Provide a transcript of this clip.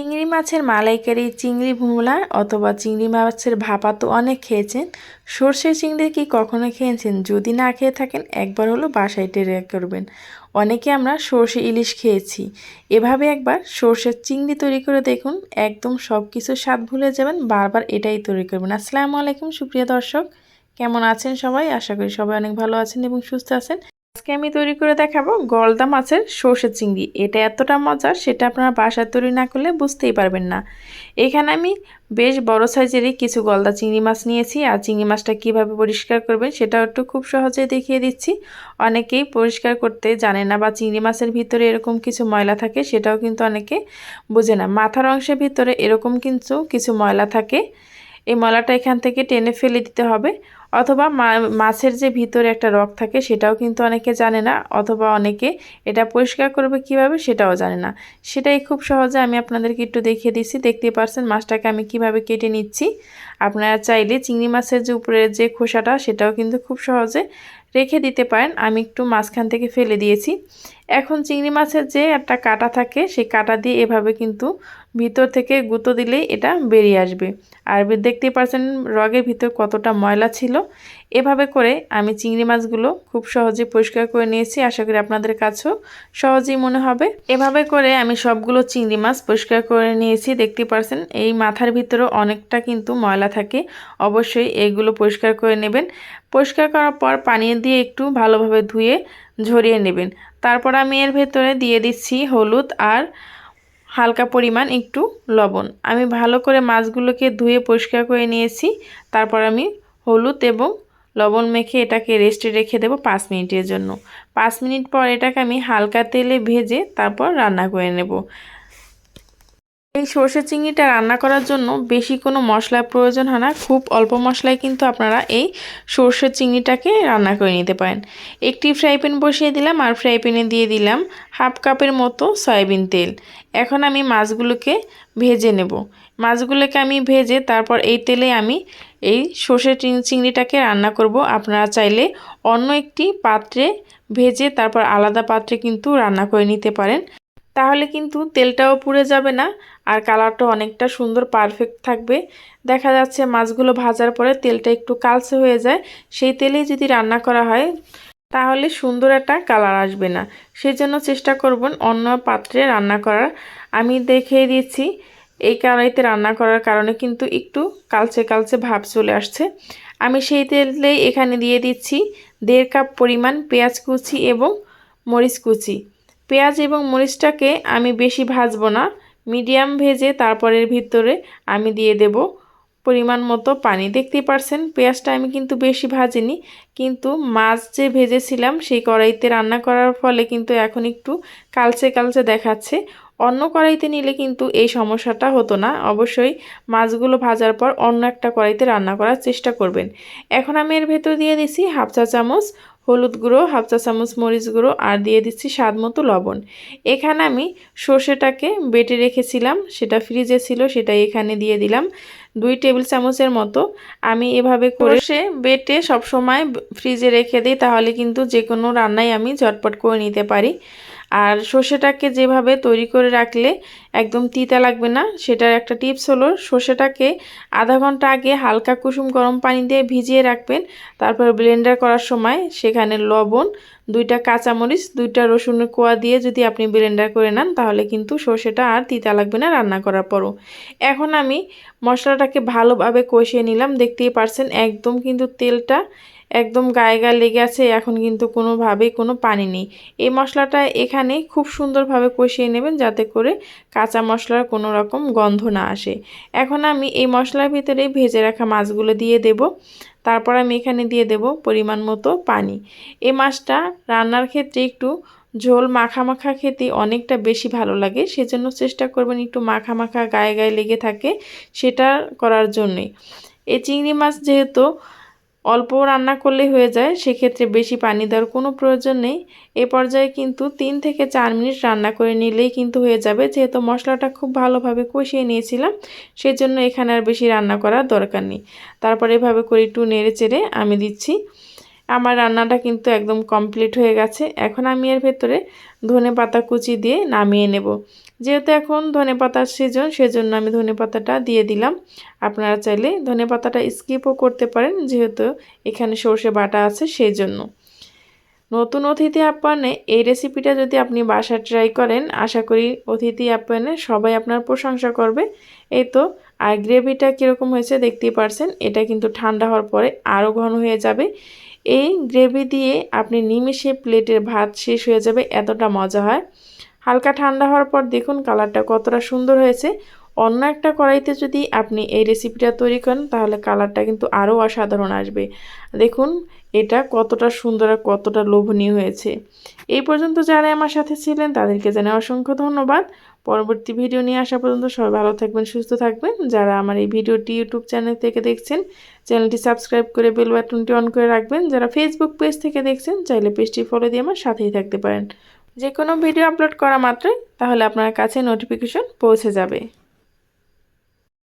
চিংড়ি মাছের মালাইকারি, চিংড়ি ভুমলা অথবা চিংড়ি মাছের ভাপা তো অনেক খেয়েছেন। সর্ষে চিংড়ি কি কখনো খেয়েছেন? যদি না খেয়ে থাকেন, একবার হলো বাসায় ট্রাই করবেন। অনেকে আমরা সর্ষে ইলিশ খেয়েছি। এভাবে একবার সর্ষের চিংড়ি তৈরি করে দেখুন, একদম সব কিছু স্বাদ ভুলে যাবেন, বারবার এটাই তৈরি করবেন। আসসালামু আলাইকুম, সুপ্রিয় দর্শক। কেমন আছেন সবাই? আশা করি সবাই অনেক ভালো আছেন এবং সুস্থ আছেন। আজকে আমি তৈরি করে দেখাবো গলদা মাছের সর্ষে চিংড়ি। এটা এতটা মজার, সেটা আপনারা বাসায় তৈরি না করলে বুঝতেই পারবেন না। এখানে আমি বেশ বড় সাইজেরই কিছু গলদা চিংড়ি মাছ নিয়েছি, আর চিংড়ি মাছটা কীভাবে পরিষ্কার করবেন সেটাও একটু খুব সহজে দেখিয়ে দিচ্ছি। অনেকেই পরিষ্কার করতে জানে না বা চিংড়ি মাছের ভিতরে এরকম কিছু ময়লা থাকে, সেটাও কিন্তু অনেকে বোঝে না। মাথার অংশের ভিতরে এরকম কিন্তু কিছু ময়লা থাকে। এই ময়লাটা এখান থেকে টেনে ফেলে দিতে হবে। অথবা মাছের যে ভিতরে একটা রক থাকে সেটাও কিন্তু অনেকে জানে না। অথবা অনেকে এটা পরিষ্কার করবে কীভাবে সেটাও জানে না। সেটাই খুব সহজে আমি আপনাদেরকে একটু দেখিয়ে দিচ্ছি। দেখতেই পারছেন মাছটাকে আমি কীভাবে কেটে নিচ্ছি। আপনারা চাইলে চিংড়ি মাছের যে উপরের যে খোসাটা সেটাও কিন্তু খুব সহজে রেখে দিতে পারেন। আমি একটু মাঝখান থেকে ফেলে দিয়েছি। এখন চিংড়ি মাছের যে একটা কাটা থাকে, সেই কাটা দিয়ে এভাবে কিন্তু ভিতর থেকে গুঁতো দিলেই এটা বেরিয়ে আসবে। আর দেখতেই পারছেন রগের ভিতর কতটা ময়লা ছিল। এভাবে করে আমি চিংড়ি মাছগুলো খুব সহজে পরিষ্কার করে নিয়েছি। আশা করি আপনাদের কাছেও সহজেই মনে হবে। এভাবে করে আমি সবগুলো চিংড়ি মাছ পরিষ্কার করে নিয়েছি। দেখতে পারছেন এই মাথার ভিতরেও অনেকটা কিন্তু ময়লা থাকে। অবশ্যই এগুলো পরিষ্কার করে নেবেন। পরিষ্কার করার পর পানি দিয়ে একটু ভালোভাবে ধুয়ে ঝরিয়ে নেবেন। তারপর আমি এর ভেতরে দিয়ে দিচ্ছি হলুদ আর হালকা পরিমাণ একটু লবণ। আমি ভালো করে মাছগুলোকে ধুয়ে পরিষ্কার করে নিয়েছি। তারপর আমি হলুদ এবং লবণ মেখে এটাকে রেস্টে রেখে দেবো পাঁচ মিনিটের জন্য। পাঁচ মিনিট পর এটাকে আমি হালকা তেলে ভেজে তারপর রান্না করে নেব। এই সর্ষে চিংড়িটা রান্না করার জন্য বেশি কোনো মশলার প্রয়োজন হয় না। খুব অল্প মশলায় কিন্তু আপনারা এই সর্ষে চিংড়িটাকে রান্না করে নিতে পারেন। একটি ফ্রাই প্যান বসিয়ে দিলাম আর ফ্রাই প্যানে দিয়ে দিলাম হাফ কাপের মতো সয়াবিন তেল। এখন আমি মাছগুলোকে ভেজে নেব। মাছগুলোকে আমি ভেজে তারপর এই তেলে আমি এই সর্ষে চিংড়িটাকে রান্না করব। আপনারা চাইলে অন্য একটি পাত্রে ভেজে তারপর আলাদা পাত্রে কিন্তু রান্না করে নিতে পারেন। তাহলে কিন্তু তেলটাও পুড়ে যাবে না, আর কালারটা অনেকটা সুন্দর পারফেক্ট থাকবে। দেখা যাচ্ছে মাছগুলো ভাজার পরে তেলটা একটু কালচে হয়ে যায়, সেই তেলেই যদি রান্না করা হয়, তাহলে সুন্দর একটা কালার আসবে না। সেই জন্য চেষ্টা করবেন অন্য পাত্রে রান্না করার। আমি দেখিয়ে দিচ্ছি, এই কড়াইতে রান্না করার কারণে কিন্তু একটু কালচে কালচে ভাব চলে আসছে। আমি সেই তেলেই এখানে দিয়ে দিচ্ছি দেড় কাপ পরিমাণ পেঁয়াজ কুচি এবং মরিচ কুচি। পেঁয়াজ এবং মরিচটাকে আমি বেশি ভাজবো না। মিডিয়াম ভেজে তারপরের ভিতরে আমি দিয়ে দেব পরিমাণ মতো পানি। দেখতেই পারছেন, পেঁয়াজটা আমি কিন্তু বেশি ভাজিনি, কিন্তু মাছ যে ভেজেছিলাম সেই কড়াইতে রান্না করার ফলে কিন্তু এখন একটু কালচে কালচে দেখাচ্ছে। অন্য কড়াইতে নিলে কিন্তু এই সমস্যাটা হতো না। অবশ্যই মাছগুলো ভাজার পর অন্য একটা কড়াইতে রান্না করার চেষ্টা করবেন। এখন আমি এর ভেতর দিয়ে দিছি হাফ চা চামচ হলুদ গুঁড়ো, হাফ চা চামচ মরিচ গুঁড়ো আর দিয়ে দিচ্ছি স্বাদ মতো লবণ। এখানে আমি সর্ষেটাকে বেটে রেখেছিলাম, সেটা ফ্রিজে ছিল সেটা এখানে দিয়ে দিলাম। দুই টেবিল চামচের মতো। আমি এভাবে করে সে বেটে সবসময় ফ্রিজে রেখে দিই, তাহলে কিন্তু যে কোনো রান্নাই আমি ঝটপট করে নিতে পারি। আর সর্ষেটাকে যেভাবে তৈরি করে রাখলে একদম তিতা লাগবে না, সেটার একটা টিপস হলো সর্ষেটাকে আধা ঘণ্টা আগে হালকা কুসুম গরম পানি দিয়ে ভিজিয়ে রাখবেন। তারপর ব্লেন্ডার করার সময় সেখানে লবণ, দুইটা কাঁচামরিচ, দুইটা রসুনের কোয়া দিয়ে যদি আপনি ব্লেন্ডার করে নেন, তাহলে কিন্তু সর্ষেটা আর তিতা লাগবে না রান্না করার পরও। এখন আমি মশলাটাকে ভালোভাবে কষিয়ে নিলাম, দেখতেই পারছেন একদম কিন্তু তেলটা একদম গায়ে গায়ে লেগে আছে, এখন কিন্তু কোনোভাবেই কোনো পানি নেই। এই মশলাটা এখানে খুব সুন্দরভাবে কষিয়ে নেবেন যাতে করে কাঁচা মশলার কোনো রকম গন্ধ না আসে। এখন আমি এই মশলার ভিতরে ভেজে রাখা মাছগুলো দিয়ে দেব। তারপর আমি এখানে দিয়ে দেব পরিমাণ মতো পানি। এই মাছটা রান্নার ক্ষেত্রে একটু ঝোল মাখা মাখা খেতে অনেকটা বেশি ভালো লাগে, সেজন্য চেষ্টা করবেন একটু মাখা মাখা গায়ে গায়ে লেগে থাকে সেটা করার জন্যে। এই চিংড়ি মাছ যেহেতু অল্প রান্না করলে হয়ে যায়, সেক্ষেত্রে বেশি পানি দেওয়ার কোনো প্রয়োজন নেই। এ পর্যায়ে কিন্তু তিন থেকে চার মিনিট রান্না করে নিলেই কিন্তু হয়ে যাবে। যেহেতু মশলাটা খুব ভালোভাবে কষিয়ে নিয়েছিলাম, সেজন্য এখানে আর বেশি রান্না করার দরকার নেই। তারপর এভাবে করে একটু নেড়ে চেড়ে আমি দিচ্ছি। আমার রান্নাটা কিন্তু একদম কমপ্লিট হয়ে গেছে। এখন আমি এর ভেতরে ধনে পাতা কুচি দিয়ে নামিয়ে নেব। যেহেতু এখন ধনে পাতার সিজন সেজন্য আমি ধনে পাতাটা দিয়ে দিলাম। আপনারা চাইলে ধনে পাতাটা স্কিপও করতে পারেন, যেহেতু এখানে সর্ষে বাটা আছে সেই জন্য নতুন অতিথি আপ্যায়নে এই রেসিপিটা যদি আপনি বাসা ট্রাই করেন, আশা করি অতিথি আপ্যায়নে সবাই আপনার প্রশংসা করবে। এই তো, আর গ্রেভিটা কীরকম হয়েছে দেখতেই পারছেন, এটা কিন্তু ঠান্ডা হওয়ার পরে আরও ঘন হয়ে যাবে। এই গ্রেভি দিয়ে আপনি নিমিষে প্লেটের ভাত শেষ হয়ে যাবে, এতটা মজা হয়। হালকা ঠান্ডা হওয়ার পর দেখুন কালারটা কতটা সুন্দর হয়েছে। অন্য একটা কড়াইতে যদি আপনি এই রেসিপিটা তৈরি করেন, তাহলে কালারটা কিন্তু আরও অসাধারণ আসবে। দেখুন, এটা কতটা সুন্দর আর কতটা লোভনীয় হয়েছে। এই পর্যন্ত যারা আমার সাথে ছিলেন, তাদেরকে জানাই অসংখ্য ধন্যবাদ। পরবর্তী ভিডিও নিয়ে আসা পর্যন্ত সবাই ভালো থাকবেন, সুস্থ থাকবেন। যারা আমার এই ভিডিওটি ইউটিউব চ্যানেল থেকে দেখছেন চ্যানেলটি সাবস্ক্রাইব করে বেল বাটনটি অন করে রাখবেন। যারা ফেসবুক পেজ থেকে দেখছেন, চাইলে পেজটি ফলো দিয়ে আমার সাথেই থাকতে পারেন। যে কোনো ভিডিও আপলোড করা মাত্রই, তাহলে আপনার কাছে নোটিফিকেশন পৌঁছে যাবে।